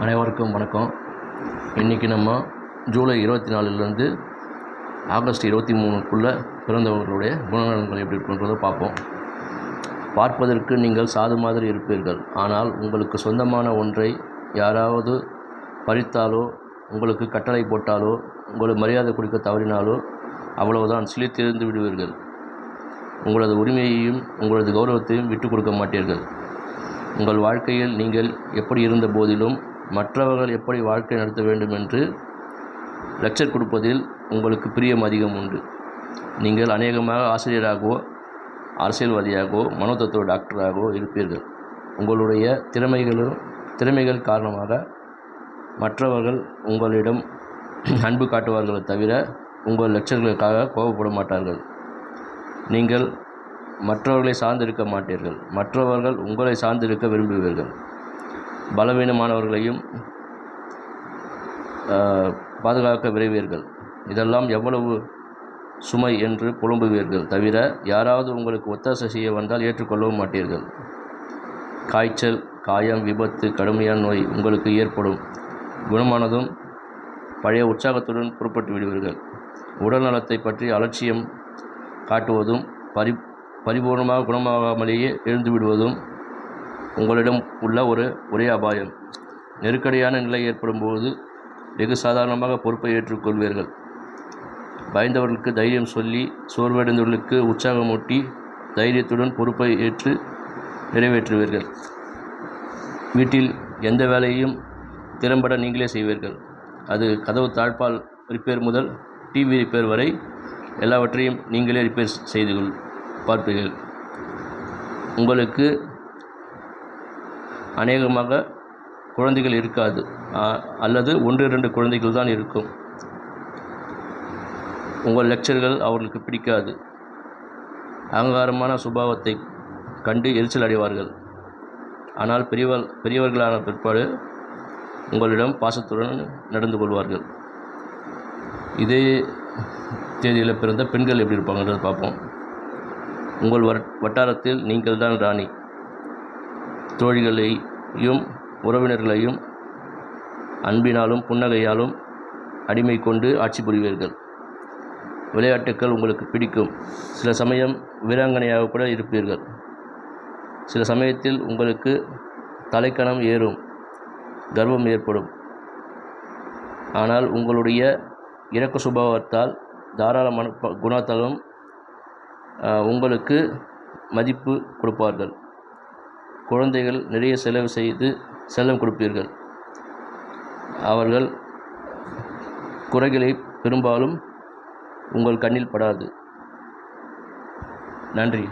அனைவருக்கும் வணக்கம். இன்றைக்கி நம்ம ஜூலை இருபத்தி நாலுலேருந்து ஆகஸ்ட் இருபத்தி மூணுக்குள்ளே பிறந்தவர்களுடைய குணநலன்கள் எப்படி இருக்குன்றதை பார்ப்போம். பார்ப்பதற்கு நீங்கள் சாது மாதிரி இருப்பீர்கள். ஆனால் உங்களுக்கு சொந்தமான ஒன்றை யாராவது பறித்தாலோ உங்களுக்கு கட்டளை போட்டாலோ உங்களுக்கு மரியாதை கொடுக்க தவறினாலோ அவ்வளவுதான் சிலித்திருந்து விடுவீர்கள். உங்களது உரிமையையும் உங்களது கௌரவத்தையும் விட்டுக் கொடுக்க மாட்டீர்கள். உங்கள் வாழ்க்கையில் நீங்கள் எப்படி இருந்த போதிலும் மற்றவர்கள் எப்படி வாழ்க்கை நடத்த வேண்டும் என்று லெக்சர் கொடுப்பதில் உங்களுக்கு பிரியம் அதிகம் உண்டு. நீங்கள் அநேகமாக ஆசிரியராகவோ அரசியல்வாதியாகவோ மனோதத்துவ டாக்டராகவோ இருப்பீர்கள். உங்களுடைய திறமைகளும் திறமைகள் காரணமாக மற்றவர்கள் உங்களிடம் அன்பு காட்டுவார்களே தவிர உங்கள் லெக்சர்களுக்காக கோபப்பட மாட்டார்கள். நீங்கள் மற்றவர்களை சார்ந்திருக்க மாட்டீர்கள். மற்றவர்கள் உங்களை சார்ந்திருக்க விரும்புவீர்கள். பலவீனமானவர்களையும் பாதுகாக்க விரைவீர்கள் இதெல்லாம் எவ்வளவு சுமை என்று புலம்புவீர்கள் தவிர யாராவது உங்களுக்கு ஒத்தாசை செய்ய வந்தால் ஏற்றுக்கொள்ளவும் மாட்டீர்கள். காய்ச்சல் காயம் விபத்து கடுமையான நோய் உங்களுக்கு ஏற்படும். குணமானதும் பழைய உற்சாகத்துடன் புறப்பட்டு விடுவீர்கள். உடல் நலத்தை பற்றி அலட்சியம் காட்டுவதும் பரி பரிபூர்ணமாக குணமாகாமலேயே எழுந்து விடுவதும் உங்களிடம் உள்ள ஒரு ஒரே அபாயம். நெருக்கடியான நிலை ஏற்படும் போது வெகு சாதாரணமாக பொறுப்பை ஏற்றுக்கொள்வீர்கள். பயந்தவர்களுக்கு தைரியம் சொல்லி சோர்வடைந்தவர்களுக்கு உற்சாகமூட்டி தைரியத்துடன் பொறுப்பை ஏற்று நிறைவேற்றுவீர்கள். வீட்டில் எந்த வேலையும் திறம்பட நீங்களே செய்வீர்கள். அது கதவு தாழ்பால் ரிப்பேர் முதல் டிவி ரிப்பேர் வரை எல்லாவற்றையும் நீங்களே ரிப்பேர் செய்து கொள்- பார்ப்பீர்கள். உங்களுக்கு அநேகமாக குழந்தைகள் இருக்காது. அல்லது ஒன்று இரண்டு குழந்தைகள் தான் இருக்கும். உங்கள் லெக்சர்கள் அவர்களுக்கு பிடிக்காது. அகங்காரமான சுபாவத்தை கண்டு எரிச்சல் அடைவார்கள். ஆனால் பெரியவர் பெரியவர்களான பிற்பாடு உங்களிடம் பாசத்துடன் நடந்து கொள்வார்கள். இதே தேதியில் பிறந்த பெண்கள் எப்படி இருப்பாங்கன்றது பார்ப்போம். உங்கள் வட் வட்டாரத்தில் நீங்கள் தான் ராணி. தோழிகளையும் உறவினர்களையும் அன்பினாலும் புன்னகையாலும் அடிமை கொண்டு ஆட்சி புரிவீர்கள். விளையாட்டுக்கள் உங்களுக்கு பிடிக்கும். சில சமயம் வீராங்கனையாக கூட இருப்பீர்கள். சில சமயத்தில் உங்களுக்கு தலைக்கணம் ஏறும். கர்வம் ஏற்படும். ஆனால் உங்களுடைய இறக்க சுபாவத்தால் தாராள மன குணத்தாலும் உங்களுக்கு மதிப்பு கொடுப்பார்கள். குழந்தைகள் நிறைய செலவு செய்து செல்லம் கொடுப்பீர்கள். அவர்கள் குறைகளை பெரும்பாலும் உங்கள் கண்ணில் படாது. நன்றி.